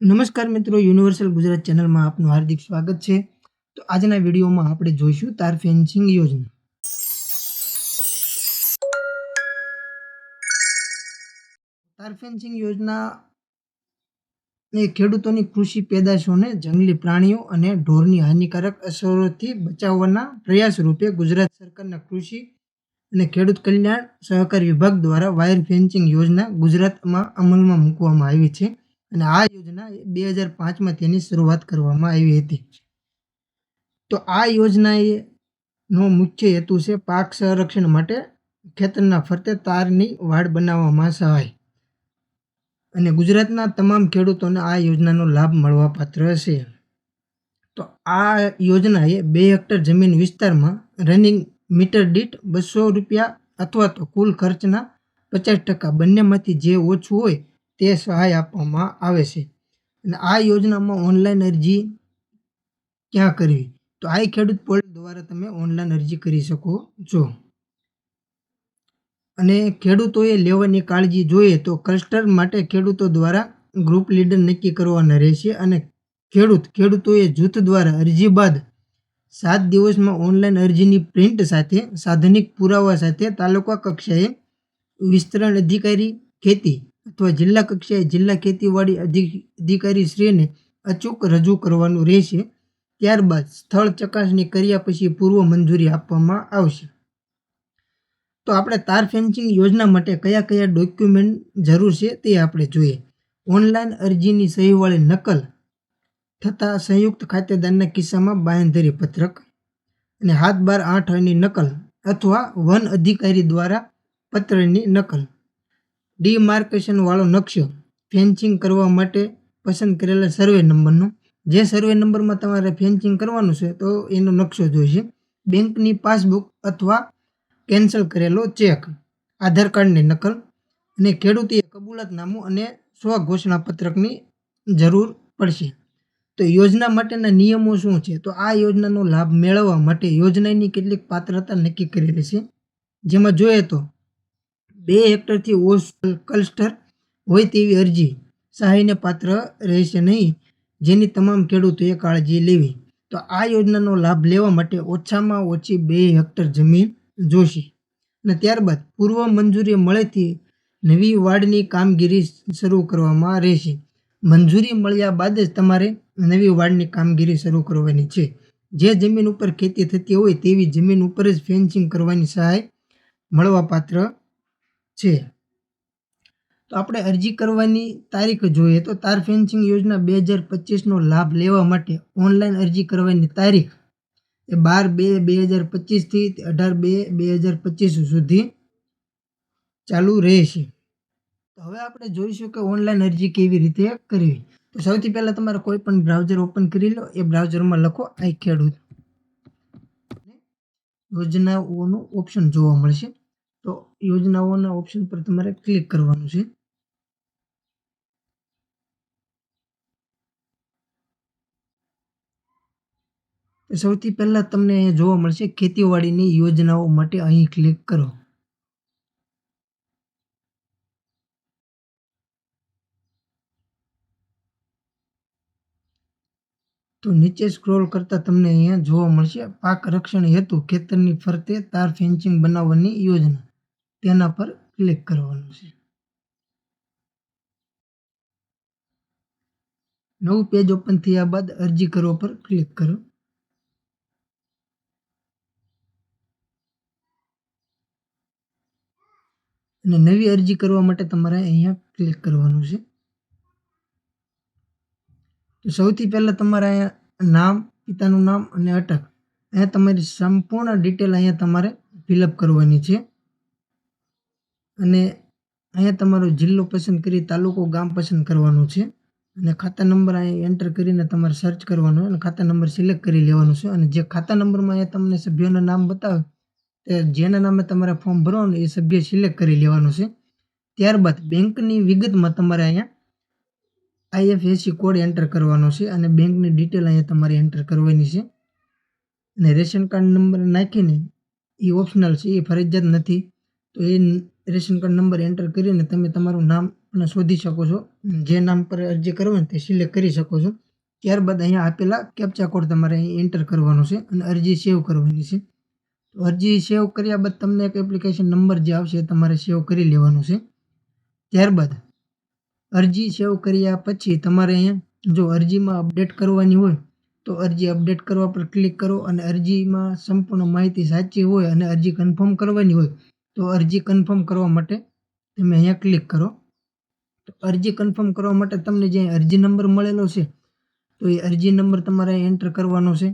નમસ્કાર મિત્રો યુનિવર્સલ ગુજરાત ચેનલમાં આપનું હાર્દિક સ્વાગત છે. તો આજના વિડીયોમાં આપણે જોઈશું તાર ફેન્સિંગ યોજના. તાર ફેન્સિંગ યોજના એ ખેડૂતોની કૃષિ પેદાશોને જંગલી પ્રાણીઓ અને ઢોરની હાનિકારક અસરોથી બચાવવાના પ્રયાસ રૂપે ગુજરાત સરકારના કૃષિ અને ખેડૂત કલ્યાણ સહકાર વિભાગ દ્વારા વાયર ફેન્સિંગ યોજના ગુજરાતમાં અમલમાં મૂકવામાં આવી છે. અને આ યોજના બે હજાર પાંચમાં તેની શરૂઆત કરવામાં આવી હતી. તો આ યોજનાએ નો મુખ્ય હેતુ છે પાક સંરક્ષણ માટે ખેતરના ફરતે તારની વાડ બનાવવામાં સહાય. અને ગુજરાતના તમામ ખેડૂતોને આ યોજનાનો લાભ મળવા પાત્ર છે. તો આ યોજનાએ બે હેક્ટર જમીન વિસ્તારમાં રનિંગ મીટર દીઠ બસો રૂપિયા અથવા તો કુલ ખર્ચના પચાસ ટકા બંનેમાંથી જે ઓછું હોય તે સહાય આપવામાં આવે છે. અને આ યોજનામાં ઓનલાઈન અરજી ક્યાં કરવી? તો આ ખેડૂત પોર્ટલ દ્વારા તમે ઓનલાઈન અરજી કરી શકો છો. અને ખેડૂતોએ લેવાની કાળજી જોઈએ તો ક્લસ્ટર માટે ખેડૂતો દ્વારા ગ્રુપ લીડર નક્કી કરવાના રહેશે અને ખેડૂત ખેડૂતોએ જૂથ દ્વારા અરજી બાદ સાત દિવસમાં ઓનલાઈન અરજીની પ્રિન્ટ સાથે સાધનિક પુરાવા સાથે તાલુકા કક્ષાએ વિસ્તરણ અધિકારી ખેતી અથવા જિલ્લા કક્ષાએ જિલ્લા ખેતીવાડી અધિ- અધિકારી શ્રીને અચૂક રજૂ કરવાનું રહેશે. ત્યારબાદ સ્થળ ચકાસણી કર્યા પછી પૂર્વ મંજૂરી આપવામાં આવશે. તો આપણે તાર ફેન્સિંગ યોજના માટે કયા કયા ડોક્યુમેન્ટ જરૂર છે તે આપણે જોઈએ. ઓનલાઈન અરજીની સહીવાળી નકલ થતાં સંયુક્ત ખાતેદારના કિસ્સામાં બાંયધરી પત્રક અને હાથ બાર આઠની નકલ અથવા વન અધિકારી દ્વારા પત્રની નકલ. ડીમાર્કેશન વાળો નકશો ફેન્સિંગ કરવા માટે પસંદ કરેલા સર્વે નંબરનો. જે સર્વે નંબરમાં તમારે ફેન્સિંગ કરવાનું છે, તો એનો નકશો જોઈશે. બેંકની પાસબુક અથવા કેન્સલ કરેલો ચેક, આધાર કાર્ડની નકલ અને ખેડૂતે કબૂલાતનામું અને સ્વ ઘોષણા પત્રકની જરૂર પડશે. તો યોજના માટેના નિયમો શું છે? તો આ યોજનાનો લાભ મેળવવા માટે યોજનાની કેટલીક પાત્રતા નક્કી કરેલી છે. જેમાં જોઈએ તો બે હેક્ટરથી ઓછું ક્લસ્ટર હોય તેવી અરજી સહાયને પાત્ર રહેશે નહીં. જેની તમામ ખેડૂતોએ કાળજી લેવી. તો આ યોજનાનો લાભ લેવા માટે ઓછામાં ઓછી બે હેક્ટર જમીન જોશે. અને ત્યારબાદ પૂર્વ મંજૂરી મળેથી નવી વાડની કામગીરી શરૂ કરવામાં રહેશે. મંજૂરી મળ્યા બાદ જ તમારે નવી વાડની કામગીરી શરૂ કરવાની છે. જે જમીન ઉપર ખેતી થતી હોય તેવી જમીન ઉપર જ ફેન્સિંગ કરવાની સહાય મળવાપાત્ર છે. તો આપણે અરજી કરવાની તારીખ જોઈએ તો તાર ફેન્સિંગ યોજના બે હજાર પચીસનો લાભ લેવા માટે ઓનલાઈન અરજી કરવાની તારીખ એ બાર બે બે હજાર પચીસથી અઢાર બે બે હજાર પચીસ સુધી ચાલુ રહેશે. તો હવે આપણે જોઈશું કે ઓનલાઈન અરજી કેવી રીતે કરવી. તો સૌથી પહેલાં તમારે કોઈ પણ બ્રાઉઝર ઓપન કરી લો, એ બ્રાઉઝરમાં લખો આઈ ખેડૂત. યોજનાઓનું ઓપ્શન જોવા મળશે. તો યોજનાઓના ઓપ્શન પર તમારે ક્લિક કરવાનું છે. સૌથી પહેલાં તમને જોવા મળશે ખેતીવાડીની યોજનાઓ માટે અહીં ક્લિક કરો. તો નીચે સ્ક્રોલ કરતાં તમને અહીંયા જોવા મળશે પાક રક્ષણ હેતુ ખેતરની ફરતે તાર ફેન્સિંગ બનાવવાની યોજના. તેના પર ક્લિક કરવાનું છે. નવું પેજ ઓપન થયા બાદ અરજી કરો પર ક્લિક કરો. અને નવી અરજી કરવા માટે તમારે અહીંયા ક્લિક કરવાનું છે. તો સૌથી પહેલાં તમારે અહીંયા નામ, પિતાનું નામ અને અટક. અહીંયા તમારી સંપૂર્ણ ડિટેલ અહીંયા તમારે ફિલઅપ કરવાની છે. અને અહીંયા તમારો જિલ્લો પસંદ કરી તાલુકો ગામ પસંદ કરવાનું છે. અને ખાતા નંબર અહીંયા એન્ટર કરીને તમારે સર્ચ કરવાનો અને ખાતા નંબર સિલેક્ટ કરી લેવાનો છે. અને જે ખાતા નંબરમાં અહીંયા તમને સભ્યોના નામ બતાવે, તે જેના નામે તમારે ફોર્મ ભરવાનું એ સભ્ય સિલેક્ટ કરી લેવાનું છે. ત્યારબાદ બેંકની વિગતમાં તમારે અહીંયા આઈએફએસસી કોડ એન્ટર કરવાનો છે અને બેંકની ડિટેલ અહીંયા તમારે એન્ટર કરવાની છે. અને રેશન કાર્ડ નંબર નાખીને એ ઓપ્શનલ છે, એ ફરજિયાત નથી. તો એ રેશન કાર્ડ નંબર એન્ટર કરીને તમે તમારું નામ પણ શોધી શકો છો. જે નામ પર અરજી કરવાની તે સિલેક્ટ કરી શકો છો. ત્યારબાદ અહીંયા આપેલા કેપ્ચા કોડ તમારે અહીં એન્ટર કરવાનો છે અને અરજી સેવ કરવાની છે. તો અરજી સેવ કર્યા બાદ તમને એક એપ્લિકેશન નંબર જે આવશે તમારે સેવ કરી લેવાનો છે. ત્યારબાદ અરજી સેવ કર્યા પછી તમારે અહીંયા જો અરજીમાં અપડેટ કરવાની હોય તો અરજી અપડેટ કરવા પર ક્લિક કરો અને અરજીમાં સંપૂર્ણ માહિતી સાચી હોય અને અરજી કન્ફર્મ કરવાની હોય તો અરજી કન્ફર્મ કરવા માટે તમે અહીંયા ક્લિક કરો. તો અરજી કન્ફર્મ કરવા માટે તમને જે અરજી નંબર મળેલો છે, તો એ અરજી નંબર તમારે એન્ટર કરવાનો છે.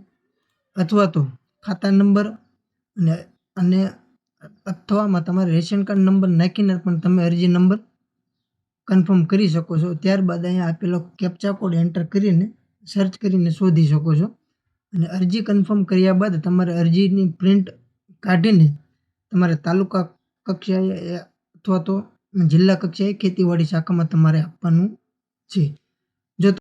અથવા તો ખાતા નંબર અને અને અથવામાં તમારે રેશન કાર્ડ નંબર નાખીને પણ તમે અરજી નંબર કન્ફર્મ કરી શકો છો. ત્યારબાદ અહીંયા આપેલો કેપ્ચા કોડ એન્ટર કરીને સર્ચ કરીને શોધી શકો છો. અને અરજી કન્ફર્મ કર્યા બાદ તમારે અરજીની પ્રિન્ટ કાઢીને તમારે તાલુકા કક્ષાએ અથવા તો જિલ્લા કક્ષાએ ખેતીવાડી શાખામાં તમારે આપવાનું છે.